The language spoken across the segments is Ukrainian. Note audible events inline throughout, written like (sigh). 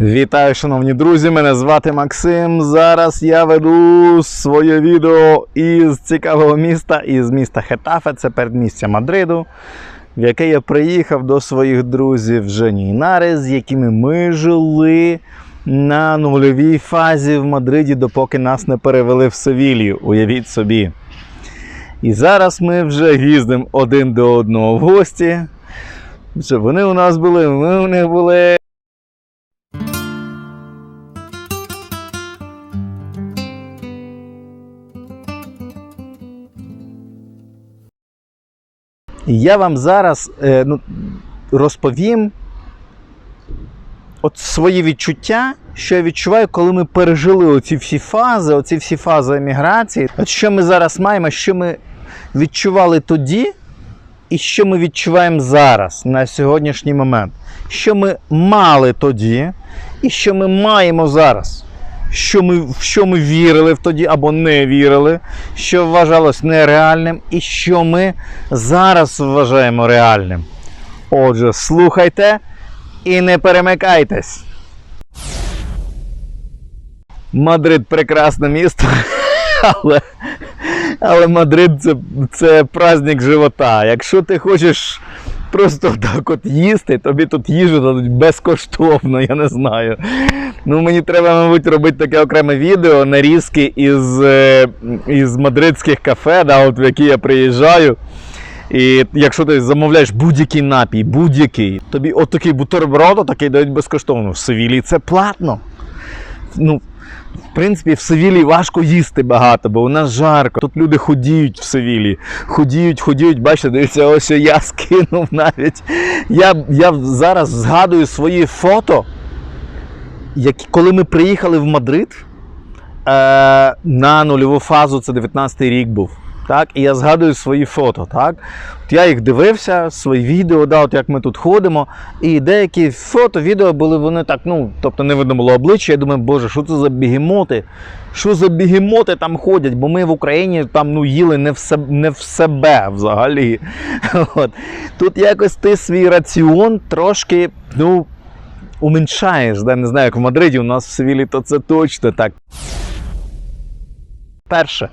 Вітаю, шановні друзі! Мене звати Максим. Зараз я веду своє відео із цікавого міста, із міста Хетафе, це передмістя Мадриду, в яке я приїхав до своїх друзів Жені і Нари, з якими ми жили на нульовій фазі в Мадриді, допоки нас не перевели в Севілью. Уявіть собі. І зараз ми вже їздимо один до одного в гості. Вони у нас були, ми у них були. Я вам зараз е, ну, розповім от свої відчуття, що я відчуваю, коли ми пережили оці всі фази, оці всі фази еміграції. От що ми зараз маємо, що ми відчували тоді, і що ми відчуваємо зараз на сьогоднішній момент. Що ми мали тоді, і що ми маємо зараз. Що ми, в що ми вірили в тоді або не вірили, що вважалось нереальним, і що ми зараз вважаємо реальним. Отже, слухайте і не перемикайтесь. Мадрид прекрасне місто, (laughs) але, але Мадрид це, це праздник живота. Якщо ти хочеш просто так от їсти, тобі тут їжу дадуть безкоштовно, я не знаю. Ну, мені треба, мабуть, робити таке окреме відео, нарізки із, е, із мадридських кафе, да, от в які я приїжджаю. І якщо ти замовляєш будь-який напій, будь-який, тобі от такий бутерброд отакий дають безкоштовно. В Севілії це платно. Ну, в принципі, в Севілі важко їсти багато, бо у нас жарко. Тут люди ходіють в Севілі. Ходіють, ходіють, бачите, дивіться, ось що я скинув навіть. Я, я зараз згадую свої фото, які, коли ми приїхали в Мадрид е, на нульову фазу, це 19-й рік був. Так, і я згадую свої фото. Так? От я їх дивився, свої відео, да, от як ми тут ходимо. І деякі фото, відео були вони так, ну, тобто не видно було обличчя. Я думаю, боже, що це за бігемоти? Що за бігемоти там ходять? Бо ми в Україні там ну, їли не в, себе, не в себе взагалі. (laughs) От. Тут якось ти свій раціон трошки ну, уменьшаєш. Да? Не знаю, як в Мадриді, у нас в Севілі, то це точно так. Перше,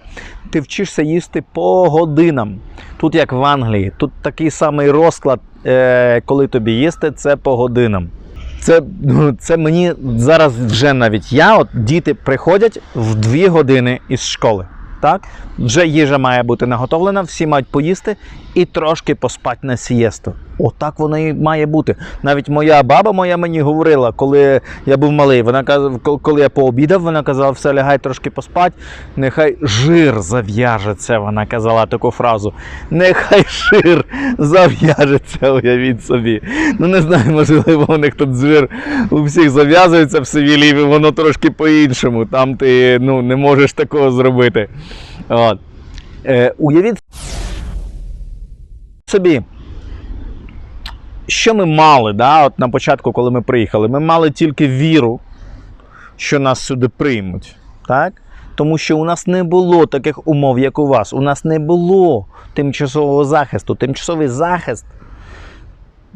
ти вчишся їсти по годинам. Тут як в Англії, тут такий самий розклад, е, коли тобі їсти, це по годинам. Це, ну, це мені зараз вже навіть я, от діти приходять в 2 години із школи. Так? Вже їжа має бути наготовлена, всі мають поїсти і трошки поспати на сієсту. Отак воно і має бути. Навіть моя баба моя мені говорила, коли я був малий, вона казала, коли я пообідав, вона казала, все, лягай трошки поспать, нехай жир зав'яжеться. Вона казала таку фразу. Нехай жир зав'яжеться, уявіть собі. Ну не знаю, можливо, у них тут жир у всіх зав'язується в Севілі, воно трошки по-іншому. Там ти ну, не можеш такого зробити. От. Е, уявіть собі, що ми мали да, от на початку, коли ми приїхали? Ми мали тільки віру, що нас сюди приймуть. Так? Тому що у нас не було таких умов, як у вас. У нас не було тимчасового захисту. Тимчасовий захист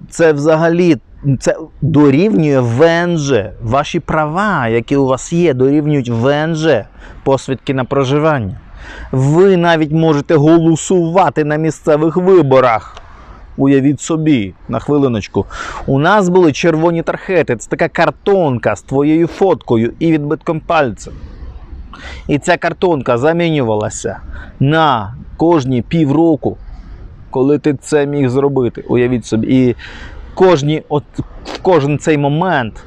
це взагалі це дорівнює ВНЖ. Ваші права, які у вас є, дорівнюють ВНЖ посвідки на проживання. Ви навіть можете голосувати на місцевих виборах. Уявіть собі, на хвилиночку. У нас були червоні тархети. Це така картонка з твоєю фоткою і відбитком пальця. І ця картонка замінювалася на кожні півроку, коли ти це міг зробити. Уявіть собі. І кожні, от, в кожен цей момент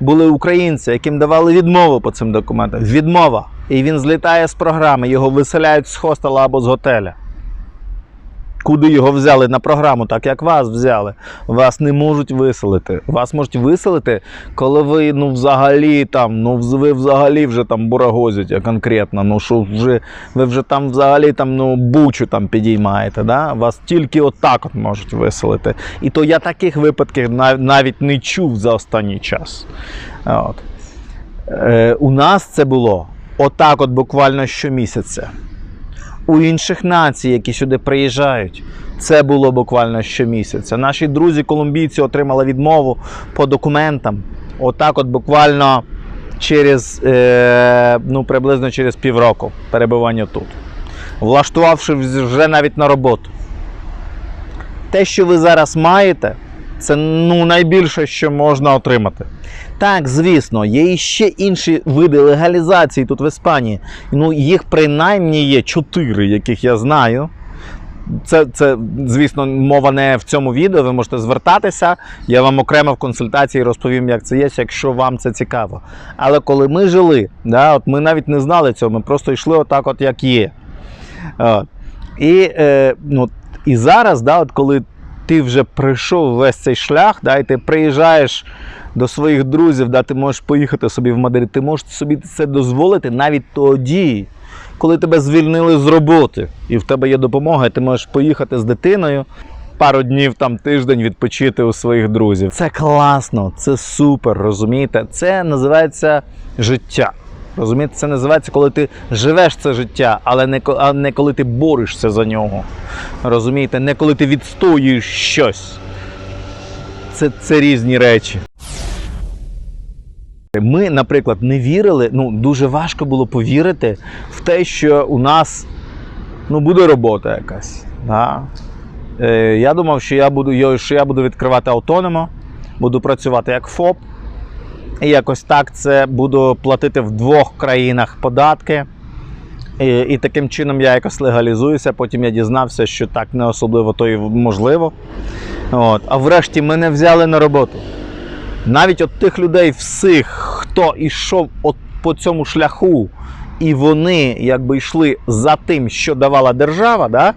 були українці, яким давали відмову по цим документам. Відмова. І він злітає з програми, його виселяють з хостела або з готеля. Куди його взяли на програму, так як вас взяли, вас не можуть виселити. Вас можуть виселити, коли ви ну взагалі там, ну ви взагалі вже там бурагозите конкретно. Ну що вже ви вже там взагалі там ну бучу там підіймаєте. Да? Вас тільки отак от можуть виселити. І то я таких випадків нав- навіть не чув за останній час. От. Е, у нас це було отак, от буквально щомісяця. У інших націй, які сюди приїжджають, це було буквально щомісяця. Наші друзі колумбійці отримали відмову по документам отак, от буквально через е, ну, приблизно через півроку перебування тут, влаштувавши вже навіть на роботу. Те, що ви зараз маєте, це ну, найбільше, що можна отримати. Так, звісно, є іще інші види легалізації тут в Іспанії. Ну, їх принаймні є чотири, яких я знаю. Це, це, звісно, мова не в цьому відео. Ви можете звертатися. Я вам окремо в консультації розповім, як це є, якщо вам це цікаво. Але коли ми жили, да, от ми навіть не знали цього, ми просто йшли отак, от як є. От. І, е, ну, і зараз, да, от коли ти вже пройшов весь цей шлях, да, і ти приїжджаєш до своїх друзів, да, ти можеш поїхати собі в Мадрид, ти можеш собі це дозволити навіть тоді, коли тебе звільнили з роботи, і в тебе є допомога, і ти можеш поїхати з дитиною. Пару днів там тиждень відпочити у своїх друзів. Це класно, це супер, розумієте? Це називається життя. Розумієте, це називається, коли ти живеш це життя, але не, а не коли ти борешся за нього. Розумієте, не коли ти відстоюєш щось. Це, це різні речі. Ми, наприклад, не вірили, ну дуже важко було повірити в те, що у нас ну, буде робота якась. Да? Е, я думав, що я буду, що я буду відкривати автономо, буду працювати як ФОП. І якось так це буду платити в двох країнах податки. І, і таким чином я якось легалізуюся. Потім я дізнався, що так не особливо то і можливо. От. А врешті мене взяли на роботу. Навіть от тих людей всіх, хто йшов от по цьому шляху, і вони якби йшли за тим, що давала держава, да?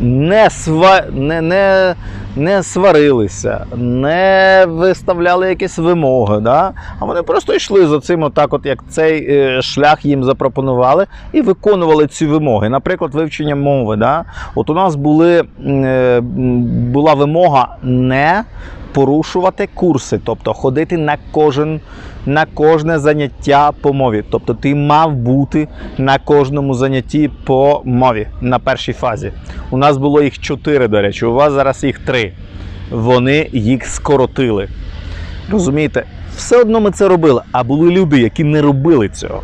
не, сва... не, не, не сварилися, не виставляли якісь вимоги, да? а вони просто йшли за цим, отак, от як цей е, шлях їм запропонували, і виконували ці вимоги. Наприклад, вивчення мови. Да? От у нас були, е, була вимога не порушувати курси, тобто ходити на кожен. На кожне заняття по мові. Тобто ти мав бути на кожному занятті по мові на першій фазі. У нас було їх чотири, до речі, у вас зараз їх три. Вони їх скоротили. Розумієте? Все одно ми це робили. А були люди, які не робили цього.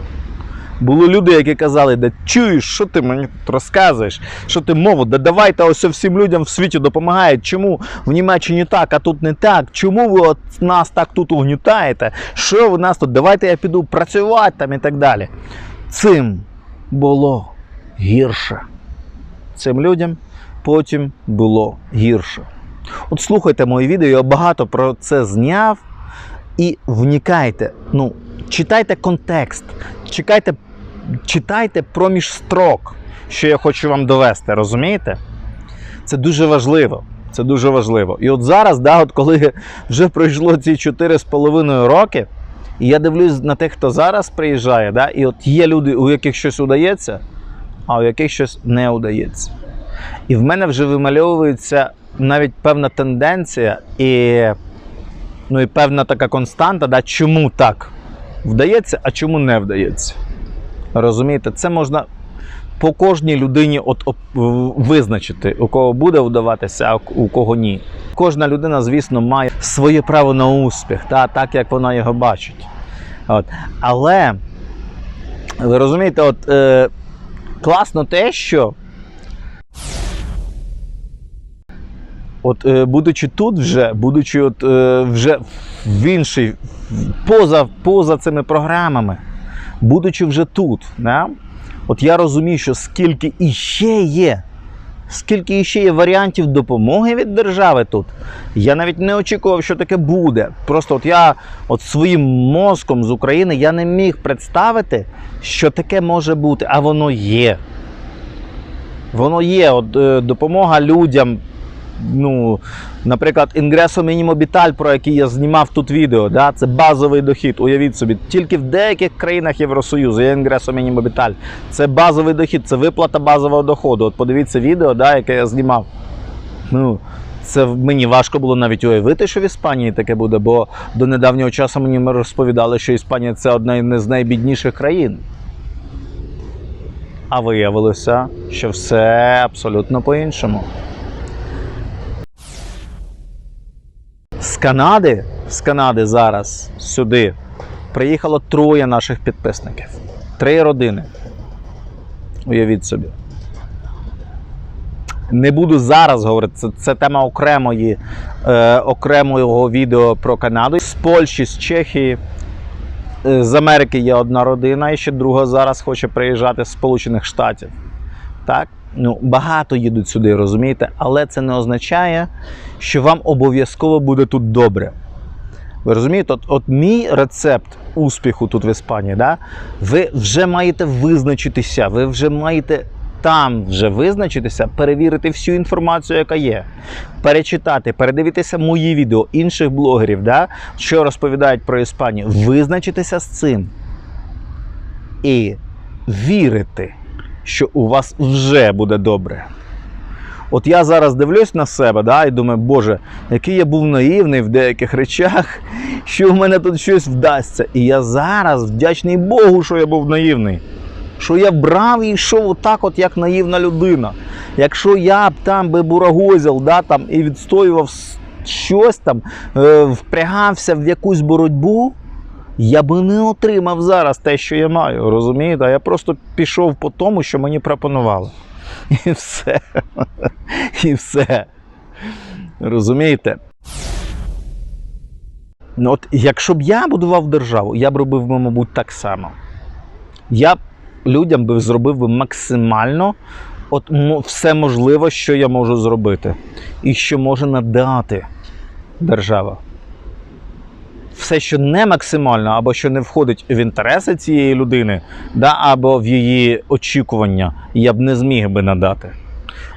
Були люди, які казали, да чуєш, що ти мені тут розказуєш, що ти мову, да давайте ось всім людям в світі допомагають. Чому в Німеччині так, а тут не так? Чому ви от нас так тут угнітаєте? Що ви нас тут? Давайте я піду працювати там і так далі. Цим було гірше. Цим людям потім було гірше. От слухайте мої відео, я багато про це зняв. І вникайте, ну, читайте контекст, чекайте, читайте проміж строк, що я хочу вам довести, розумієте? Це дуже важливо. Це дуже важливо. І от зараз, да, от коли вже пройшло ці 4,5 роки, і я дивлюсь на тих, хто зараз приїжджає, да, і от є люди, у яких щось удається, а у яких щось не удається. І в мене вже вимальовується навіть певна тенденція і, ну, і певна така константа, да, чому так вдається, а чому не вдається. Розумієте, це можна по кожній людині от, визначити, у кого буде вдаватися, а у кого ні. Кожна людина, звісно, має своє право на успіх, та, так як вона його бачить. От. Але ви розумієте, от, е, класно те, що От, е, будучи тут вже, будучи от, е, вже в іншій, поза, поза цими програмами, будучи вже тут, да? от я розумію, що скільки іще є, скільки іще є варіантів допомоги від держави тут. Я навіть не очікував, що таке буде. Просто от я от своїм мозком з України я не міг представити, що таке може бути, а воно є. Воно є. От, е, допомога людям ну, наприклад, Інгресо Мінімобіталь, про який я знімав тут відео, да, це базовий дохід. Уявіть собі, тільки в деяких країнах Євросоюзу є Інгресо Мінімобіталь. Це базовий дохід, це виплата базового доходу. От подивіться відео, да, яке я знімав. Ну, це мені важко було навіть уявити, що в Іспанії таке буде, бо до недавнього часу мені розповідали, що Іспанія це одна з найбідніших країн. А виявилося, що все абсолютно по-іншому. Канади, з Канади зараз сюди приїхало троє наших підписників. Три родини. Уявіть собі. Не буду зараз говорити, це, це тема окремої, е, окремого відео про Канаду. З Польщі, з Чехії, е, з Америки є одна родина, і ще друга зараз хоче приїжджати з Сполучених Штатів. Так? Ну, багато їдуть сюди, розумієте? Але це не означає, що вам обов'язково буде тут добре. Ви розумієте, от, от мій рецепт успіху тут в Іспанії, да? ви вже маєте визначитися, ви вже маєте там вже визначитися, перевірити всю інформацію, яка є, перечитати, передивитися мої відео інших блогерів, да? що розповідають про Іспанію, визначитися з цим і вірити, що у вас вже буде добре. От я зараз дивлюсь на себе да, і думаю, Боже, який я був наївний в деяких речах, (laughs) що в мене тут щось вдасться. І я зараз вдячний Богу, що я був наївний. Що я брав і йшов отак, от як наївна людина. Якщо я б там би бурагозив да, там, і відстоював щось там, е, впрягався в якусь боротьбу, я би не отримав зараз те, що я маю. Розумієте? Я просто пішов по тому, що мені пропонували. І все. І все. Розумієте? Ну, от якщо б я будував державу, я б робив би, мабуть, так само. Я б людям би зробив би максимально от, все можливе, що я можу зробити, і що може надати держава. Все, що не максимально, або що не входить в інтереси цієї людини, да, або в її очікування, я б не зміг би надати.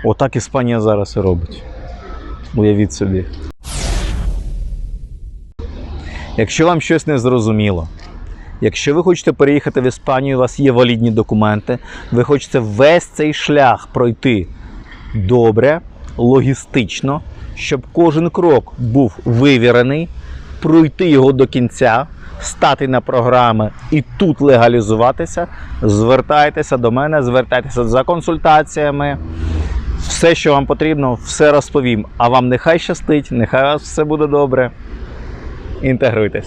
Отак Іспанія зараз і робить. Уявіть собі. Якщо вам щось не зрозуміло, якщо ви хочете переїхати в Іспанію, у вас є валідні документи, ви хочете весь цей шлях пройти добре, логістично, щоб кожен крок був вивірений, пройти його до кінця, стати на програми і тут легалізуватися, звертайтеся до мене, звертайтеся за консультаціями. Все, що вам потрібно, все розповім. А вам нехай щастить, нехай у вас все буде добре. Інтегруйтесь.